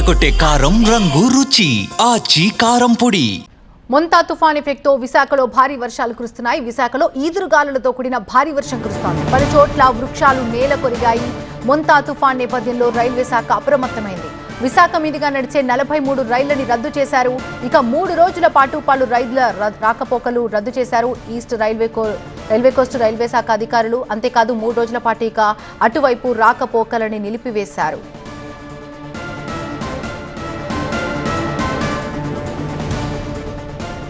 అదరగొట్టే కారం రంగు రుచి ఆచి కారం పొడి. మొంతా తుఫాన్ ఎఫెక్ట్తో విశాఖలో భారీ వర్షాలు కురుస్తున్నాయి. విశాఖలో ఈదురుగాలులతో కూడిన భారీ వర్షం కురుస్తోంది. పలు చోట్ల వృక్షాలు నేల కొరిగాయి. మొంతా తుఫాన్ నేపథ్యంలో రైల్వే శాఖ అప్రమత్తమైంది. విశాఖ మీదుగా నడిచే నలభై మూడు రైళ్ళని రద్దు చేశారు. ఇక మూడు రోజుల పాటు పలు రైళ్ళ రాకపోకలు రద్దు చేశారు. East railway co railway coast railway శాఖ అధికారులు. అంతేకాదు మూడు రోజుల పాటు ఇక అటువైపు రాకపోకలని నిలిపివేశారు.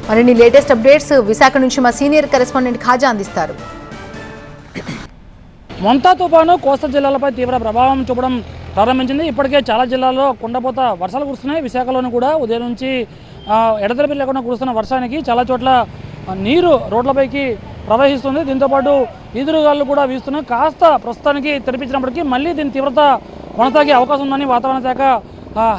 మరిన్ని లేటెస్ట్ అప్డేట్స్ విశాఖ నుంచి మా సీనియర్ కరెస్పాండెంట్ ఖాజా అందిస్తారు. మొంతా తుఫాను కోస్తా జిల్లాలపై తీవ్ర ప్రభావం చూపడం ప్రారంభించింది. ఇప్పటికే చాలా జిల్లాల్లో కుండపోత వర్షాలు కురుస్తున్నాయి. విశాఖలోని కూడా ఉదయం నుంచి ఎడతెరపి లేకుండా కురుస్తున్న వర్షానికి చాలా చోట్ల నీరు రోడ్లపైకి ప్రవహిస్తుంది. దీంతోపాటు ఈదురుగాలు కూడా వీస్తున్నాయి. కాస్త ప్రస్తుతానికి తెరిపించినప్పటికీ మళ్ళీ దీని తీవ్రత కొనసాగే అవకాశం ఉందని వాతావరణ శాఖ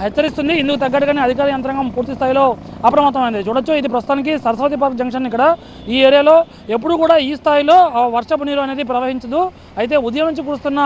హెచ్చరిస్తుంది. ఇందుకు తగ్గట్టుగానే అధికార యంత్రాంగం పూర్తి స్థాయిలో అప్రమత్తమైంది. చూడొచ్చు ఇది ప్రస్తుతానికి సరస్వతి పార్క్ జంక్షన్ ఇక్కడ. ఈ ఏరియాలో ఎప్పుడు కూడా ఈ స్థాయిలో ఆ, వర్షపు నీరు అనేది ప్రవహించదు. అయితే ఉదయం నుంచి కురుస్తున్న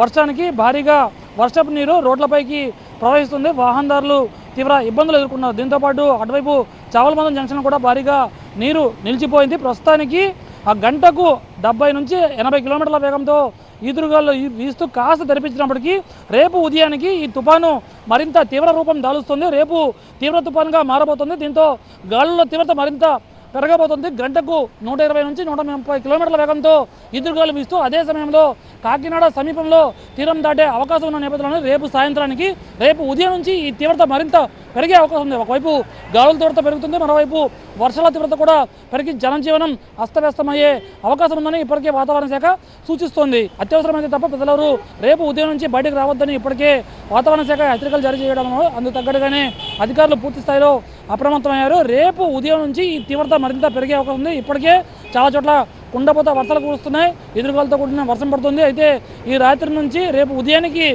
వర్షానికి భారీగా వర్షపు నీరు రోడ్లపైకి ప్రవహిస్తుంది. వాహనదారులు తీవ్ర ఇబ్బందులు ఎదుర్కొన్నారు. దీంతోపాటు అటువైపు చావలమందం జంక్షన్ కూడా భారీగా నీరు నిలిచిపోయింది. ప్రస్తుతానికి ఆ గంటకు డెబ్బై నుంచి ఎనభై కిలోమీటర్ల వేగంతో ఈదురుగాల్లో ఈ- వీస్తూ కాస్త తెరిపించినప్పటికీ రేపు ఉదయానికి ఈ తుఫాను మరింత తీవ్ర రూపం దాలుస్తుంది. రేపు తీవ్ర తుఫాన్గా మారబోతుంది. దీంతో గాలుల తీవ్రత మరింత పెరగబోతుంది. గంటకు నూట ఇరవై నుంచి నూట ముప్పై కిలోమీటర్ల వేగంతో ఈదురుగాలు వీస్తూ అదే సమయంలో కాకినాడ సమీపంలో తీరం దాటే అవకాశం ఉన్న నేపథ్యంలో రేపు సాయంత్రానికి రేపు ఉదయం నుంచి ఈ తీవ్రత మరింత పెరిగే అవకాశం ఉంది. ఒకవైపు గాలుల తీవ్రత పెరుగుతుంది మరోవైపు వర్షాల తీవ్రత కూడా పెరిగి జనజీవనం అస్తవ్యస్తమయ్యే అవకాశం ఉందని ఇప్పటికే వాతావరణ శాఖ సూచిస్తోంది. అత్యవసరమైతే తప్ప ప్రజలెవరూ రేపు ఉదయం నుంచి బయటకు రావద్దని ఇప్పటికే వాతావరణ శాఖ హెచ్చరికలు జారీ చేయడంలో అందుకు తగ్గట్టుగానే అధికారులు పూర్తి స్థాయిలో అప్రమత్తమయ్యారు. రేపు ఉదయం నుంచి ఈ తీవ్రత మరింత పెరిగే అవకాశం ఉంది. ఇప్పటికే చాలా చోట్ల కుండపోత వర్షాలు కురుస్తున్నాయి. ఎదురుగాలతో కూడిన వర్షం పడుతుంది. అయితే ఈ రాత్రి నుంచి రేపు ఉదయానికి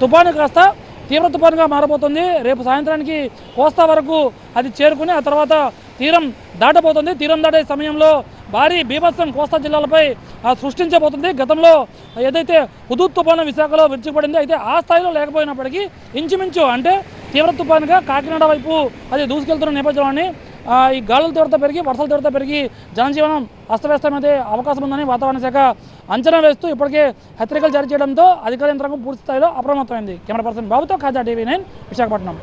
తుఫాను కాస్త తీవ్ర తుఫానుగా మారబోతుంది. రేపు సాయంత్రానికి కోస్తా వరకు అది చేరుకుని ఆ తర్వాత తీరం దాటబోతుంది. తీరం దాటే సమయంలో భారీ బీభత్సం కోస్తా జిల్లాలపై సృష్టించబోతుంది. గతంలో ఏదైతే హుదూద్ తుఫాను విశాఖలో విరుచుకుపడింది అయితే ఆ స్థాయిలో లేకపోయినప్పటికీ ఇంచుమించు అంటే తీవ్ర తుఫానుగా కాకినాడ వైపు అది దూసుకెళ్తున్న నేపథ్యంలోని ఈ గాలుల తీవ్రత పెరిగి వర్షాల తీవ్రత పెరిగి జనజీవనం అస్తవ్యస్తమైతే అవకాశం ఉందని వాతావరణ శాఖ అంచనా వేస్తూ ఇప్పటికే హెచ్చరికలు జారీ చేయడంతో అధికార యంత్రాంగం పూర్తి స్థాయిలో అప్రమత్తమైంది. కెమెరా పర్సన్ బాబుతో ఖాజా టీవీ నైన్ విశాఖపట్నం.